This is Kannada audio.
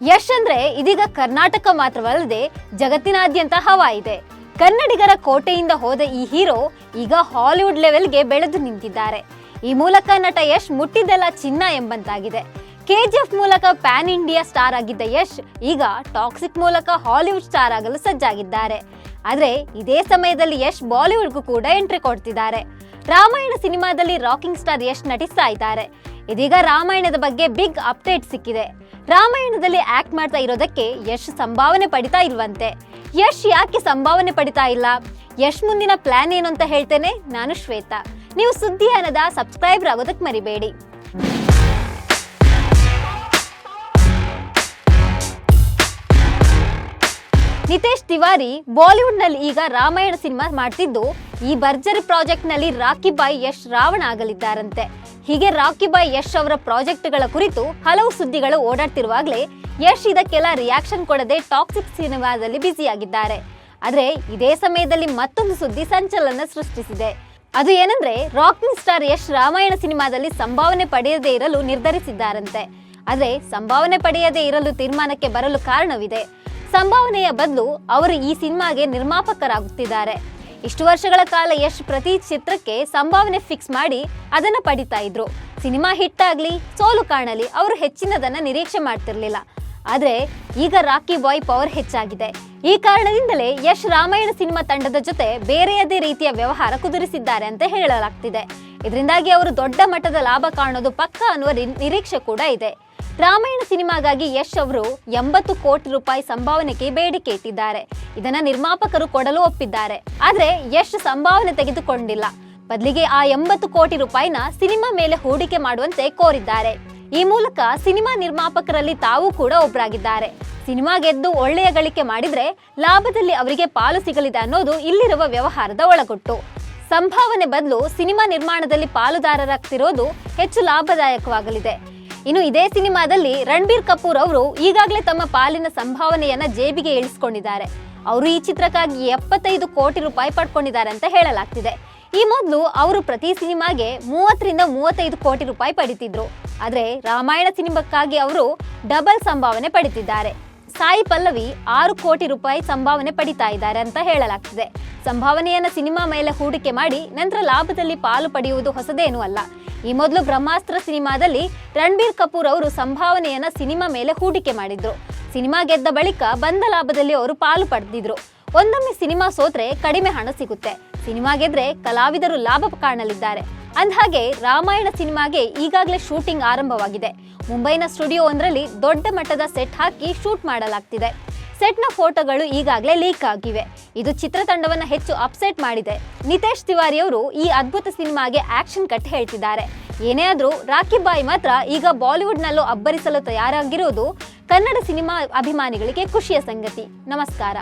ಯಶ್ ಅಂದ್ರೆ ಇದೀಗ ಕರ್ನಾಟಕ ಮಾತ್ರವಲ್ಲದೆ ಜಗತ್ತಿನಾದ್ಯಂತ ಹವಾ ಇದೆ. ಕನ್ನಡಿಗರ ಕೋಟೆಯಿಂದ ಹೋದ ಈ ಹೀರೋ ಈಗ ಹಾಲಿವುಡ್ ಲೆವೆಲ್ಗೆ ಬೆಳೆದು ನಿಂತಿದ್ದಾರೆ. ಈ ಮೂಲಕ ನಟ ಯಶ್ ಮುಟ್ಟಿದ್ದೆಲ್ಲ ಚಿನ್ನ ಎಂಬಂತಾಗಿದೆ. ಕೆಜಿಎಫ್ ಮೂಲಕ ಪ್ಯಾನ್ ಇಂಡಿಯಾ ಸ್ಟಾರ್ ಆಗಿದ್ದ ಯಶ್ ಈಗ ಟಾಕ್ಸಿಕ್ ಮೂಲಕ ಹಾಲಿವುಡ್ ಸ್ಟಾರ್ ಆಗಲು ಸಜ್ಜಾಗಿದ್ದಾರೆ. ಆದರೆ ಇದೇ ಸಮಯದಲ್ಲಿ ಯಶ್ ಬಾಲಿವುಡ್ಗೂ ಕೂಡ ಎಂಟ್ರಿ ಕೊಡ್ತಿದ್ದಾರೆ. ರಾಮಾಯಣ ಸಿನಿಮಾದಲ್ಲಿ ರಾಕಿಂಗ್ ಸ್ಟಾರ್ ಯಶ್ ನಟಿಸ್ತಾ ಇದ್ದಾರೆ. ಇದೀಗ ರಾಮಾಯಣದ ಬಗ್ಗೆ ಬಿಗ್ ಅಪ್ಡೇಟ್ ಸಿಕ್ಕಿದೆ. ರಾಮಾಯಣದಲ್ಲಿ ಆಕ್ಟ್ ಮಾಡ್ತಾ ಇರೋದಕ್ಕೆ ಯಶ್ ಸಂಭಾವನೆ ಪಡಿತಾ ಇಲ್ವಂತೆ. ಯಶ್ ಯಾಕೆ ಸಂಭಾವನೆ ಪಡಿತಾ ಇಲ್ಲ? ಯಶ್ ಮುಂದಿನ ಪ್ಲಾನ್ ಏನು ಅಂತ ಹೇಳ್ತೇನೆ ನಾನು ಶ್ವೇತಾ. ನೀವು ಸುದ್ದಿ ಸಬ್ಸ್ಕ್ರೈಬರ್ ಆಗೋದಕ್ಕೆ ಮರಿಬೇಡಿ. ನಿತೇಶ್ ತಿವಾರಿ ಬಾಲಿವುಡ್ನಲ್ಲಿ ಈಗ ರಾಮಾಯಣ ಸಿನಿಮಾ ಮಾಡ್ತಿದ್ದು ಈ ಭರ್ಜರಿ ಪ್ರಾಜೆಕ್ಟ್ನಲ್ಲಿ ರಾಕಿ ಬಾಯಿ ಯಶ್ ರಾವಣ ಆಗಲಿದ್ದಾರಂತೆ. ಹೀಗೆ ರಾಕಿ ಬಾಯ್ ಯಶ್ ಅವರ ಪ್ರಾಜೆಕ್ಟ್ಗಳ ಕುರಿತು ಹಲವು ಸುದ್ದಿಗಳು ಓಡಾಡ್ತಿರುವಾಗಲೇ ಯಶ್ ಇದಕ್ಕೆಲ್ಲ ರಿಯಾಕ್ಷನ್ ಕೊಡದೆ ಟಾಕ್ಸಿಕ್ ಸಿನಿಮಾದಲ್ಲಿ ಬ್ಯುಸಿಯಾಗಿದ್ದಾರೆ ಆದರೆ ಇದೇ ಸಮಯದಲ್ಲಿ ಮತ್ತೊಂದು ಸುದ್ದಿ ಸಂಚಲನ ಸೃಷ್ಟಿಸಿದೆ. ಅದು ಏನಂದ್ರೆ ರಾಕಿಂಗ್ ಸ್ಟಾರ್ ಯಶ್ ರಾಮಾಯಣ ಸಿನಿಮಾದಲ್ಲಿ ಸಂಭಾವನೆ ಪಡೆಯದೇ ಇರಲು ನಿರ್ಧರಿಸಿದ್ದಾರಂತೆ. ಆದರೆ ಸಂಭಾವನೆ ಪಡೆಯದೇ ಇರಲು ತೀರ್ಮಾನಕ್ಕೆ ಬರಲು ಕಾರಣವಿದೆ. ಸಂಭಾವನೆಯ ಬದಲು ಅವರು ಈ ಸಿನಿಮಾಗೆ ನಿರ್ಮಾಪಕರಾಗುತ್ತಿದ್ದಾರೆ. ಇಷ್ಟು ವರ್ಷಗಳ ಕಾಲ ಯಶ್ ಪ್ರತಿ ಚಿತ್ರಕ್ಕೆ ಸಂಭಾವನೆ ಫಿಕ್ಸ್ ಮಾಡಿ ಅದನ್ನ ಪಡಿತಾ ಇದ್ರು. ಸಿನಿಮಾ ಹಿಟ್ ಆಗ್ಲಿ, ಸೋಲು ಕಾಣಲಿ, ಅವರು ಹೆಚ್ಚಿನದನ್ನ ನಿರೀಕ್ಷೆ ಮಾಡ್ತಿರ್ಲಿಲ್ಲ. ಆದ್ರೆ ಈಗ ರಾಕಿ ಬಾಯ್ ಪವರ್ ಹೆಚ್ಚಾಗಿದೆ. ಈ ಕಾರಣದಿಂದಲೇ ಯಶ್ ರಾಮಾಯಣ ಸಿನಿಮಾ ತಂಡದ ಜೊತೆ ಬೇರೆಯದೇ ರೀತಿಯ ವ್ಯವಹಾರ ಕುದುರಿಸಿದ್ದಾರೆ ಅಂತ ಹೇಳಲಾಗ್ತಿದೆ. ಇದರಿಂದಾಗಿ ಅವರು ದೊಡ್ಡ ಮಟ್ಟದ ಲಾಭ ಕಾಣೋದು ಪಕ್ಕ ಅನ್ನುವ ನಿರೀಕ್ಷೆ ಕೂಡ ಇದೆ. ರಾಮಾಯಣ ಸಿನಿಮಾಗಾಗಿ ಯಶ್ ಅವರು ಎಂಬತ್ತು ಕೋಟಿ ರೂಪಾಯಿ ಸಂಭಾವನೆಗೆ ಬೇಡಿಕೆ ಇಟ್ಟಿದ್ದಾರೆ. ಇದನ್ನ ನಿರ್ಮಾಪಕರು ಕೊಡಲು ಒಪ್ಪಿದ್ದಾರೆ. ಆದ್ರೆ ಯಶ್ ಸಂಭಾವನೆ ತೆಗೆದುಕೊಂಡಿಲ್ಲ. ಬದಲಿಗೆ ಆ ಎಂಬತ್ತು ಕೋಟಿ ರೂಪಾಯಿನ ಸಿನಿಮಾ ಮೇಲೆ ಹೂಡಿಕೆ ಮಾಡುವಂತೆ ಕೋರಿದ್ದಾರೆ. ಈ ಮೂಲಕ ಸಿನಿಮಾ ನಿರ್ಮಾಪಕರಲ್ಲಿ ತಾವು ಕೂಡ ಒಬ್ಬರಾಗಿದ್ದಾರೆ ಸಿನಿಮಾ ಗೆದ್ದು ಒಳ್ಳೆಯ ಗಳಿಕೆ ಮಾಡಿದ್ರೆ ಲಾಭದಲ್ಲಿ ಅವರಿಗೆ ಪಾಲು ಸಿಗಲಿದೆ ಅನ್ನೋದು ಇಲ್ಲಿರುವ ವ್ಯವಹಾರದ ಒಳಗೊಟ್ಟು. ಸಂಭಾವನೆ ಬದಲು ಸಿನಿಮಾ ನಿರ್ಮಾಣದಲ್ಲಿ ಪಾಲುದಾರರಾಗ್ತಿರೋದು ಹೆಚ್ಚು ಲಾಭದಾಯಕವಾಗಲಿದೆ. ಇನ್ನು ಇದೇ ಸಿನಿಮಾದಲ್ಲಿ ರಣಬೀರ್ ಕಪೂರ್ ಅವರು ಈಗಾಗಲೇ ತಮ್ಮ ಪಾಲಿನ ಸಂಭಾವನೆಯನ್ನ ಜೇಬಿಗೆ ಇಳಿಸ್ಕೊಂಡಿದ್ದಾರೆ. ಅವರು ಈ ಚಿತ್ರಕ್ಕಾಗಿ ಎಪ್ಪತ್ತೈದು ಕೋಟಿ ರೂಪಾಯಿ ಪಡ್ಕೊಂಡಿದ್ದಾರೆ ಅಂತ ಹೇಳಲಾಗ್ತಿದೆ. ಈ ಮೊದಲು ಅವರು ಪ್ರತಿ ಸಿನಿಮಾಗೆ ಮೂವತ್ತರಿಂದ ಮೂವತ್ತೈದು ಕೋಟಿ ರೂಪಾಯಿ ಪಡಿತಿದ್ರು. ಆದರೆ ರಾಮಾಯಣ ಸಿನಿಮಾಕ್ಕಾಗಿ ಅವರು ಡಬಲ್ ಸಂಭಾವನೆ ಪಡಿತಿದ್ದಾರೆ. ಸಾಯಿ ಪಲ್ಲವಿ ಆರು ಕೋಟಿ ರೂಪಾಯಿ ಸಂಭಾವನೆ ಪಡಿತಾ ಇದ್ದಾರೆ ಅಂತ ಹೇಳಲಾಗ್ತಿದೆ. ಸಂಭಾವನೆಯನ್ನು ಸಿನಿಮಾ ಮೇಲೆ ಹೂಡಿಕೆ ಮಾಡಿ ನಂತರ ಲಾಭದಲ್ಲಿ ಪಾಲು ಪಡೆಯುವುದು ಹೊಸದೇನೂ ಅಲ್ಲ. ಈ ಮೊದಲು ಬ್ರಹ್ಮಾಸ್ತ್ರ ಸಿನಿಮಾದಲ್ಲಿ ರಣಬೀರ್ ಕಪೂರ್ ಅವರು ಸಂಭಾವನೆಯನ್ನ ಸಿನಿಮಾ ಮೇಲೆ ಹೂಡಿಕೆ ಮಾಡಿದ್ರು. ಸಿನಿಮಾ ಗೆದ್ದ ಬಳಿಕ ಬಂದ ಲಾಭದಲ್ಲಿ ಅವರು ಪಾಲು ಪಡೆದಿದ್ರು. ಒಂದೊಮ್ಮೆ ಸಿನಿಮಾ ಸೋತ್ರೆ ಕಡಿಮೆ ಹಣ ಸಿಗುತ್ತೆ. ಸಿನಿಮಾ ಗೆದ್ರೆ ಕಲಾವಿದರು ಲಾಭ ಕಾಣಲಿದ್ದಾರೆ. ಅಂದಹಾಗೆ ರಾಮಾಯಣ ಸಿನಿಮಾಗೆ ಈಗಾಗಲೇ ಶೂಟಿಂಗ್ ಆರಂಭವಾಗಿದೆ. ಮುಂಬೈನ ಸ್ಟುಡಿಯೋ ಒಂದರಲ್ಲಿ ದೊಡ್ಡ ಮಟ್ಟದ ಸೆಟ್ ಹಾಕಿ ಶೂಟ್ ಮಾಡಲಾಗ್ತಿದೆ. ಸೆಟ್ನ ಫೋಟೋಗಳು ಈಗಾಗಲೇ ಲೀಕ್ ಆಗಿವೆ. ಇದು ಚಿತ್ರತಂಡವನ್ನ ಹೆಚ್ಚು ಅಪ್ಸೆಟ್ ಮಾಡಿದೆ. ನಿತೇಶ್ ತಿವಾರಿ ಅವರು ಈ ಅದ್ಭುತ ಸಿನಿಮಾಗೆ ಆಕ್ಷನ್ ಕಟ್ ಹೇಳ್ತಿದ್ದಾರೆ. ಏನೇ ಆದರೂ ರಾಖಿ ಬಾಯಿ ಮಾತ್ರ ಈಗ ಬಾಲಿವುಡ್ನಲ್ಲೂ ಅಬ್ಬರಿಸಲು ತಯಾರಾಗಿರುವುದು ಕನ್ನಡ ಸಿನಿಮಾ ಅಭಿಮಾನಿಗಳಿಗೆ ಖುಷಿಯ ಸಂಗತಿ. ನಮಸ್ಕಾರ.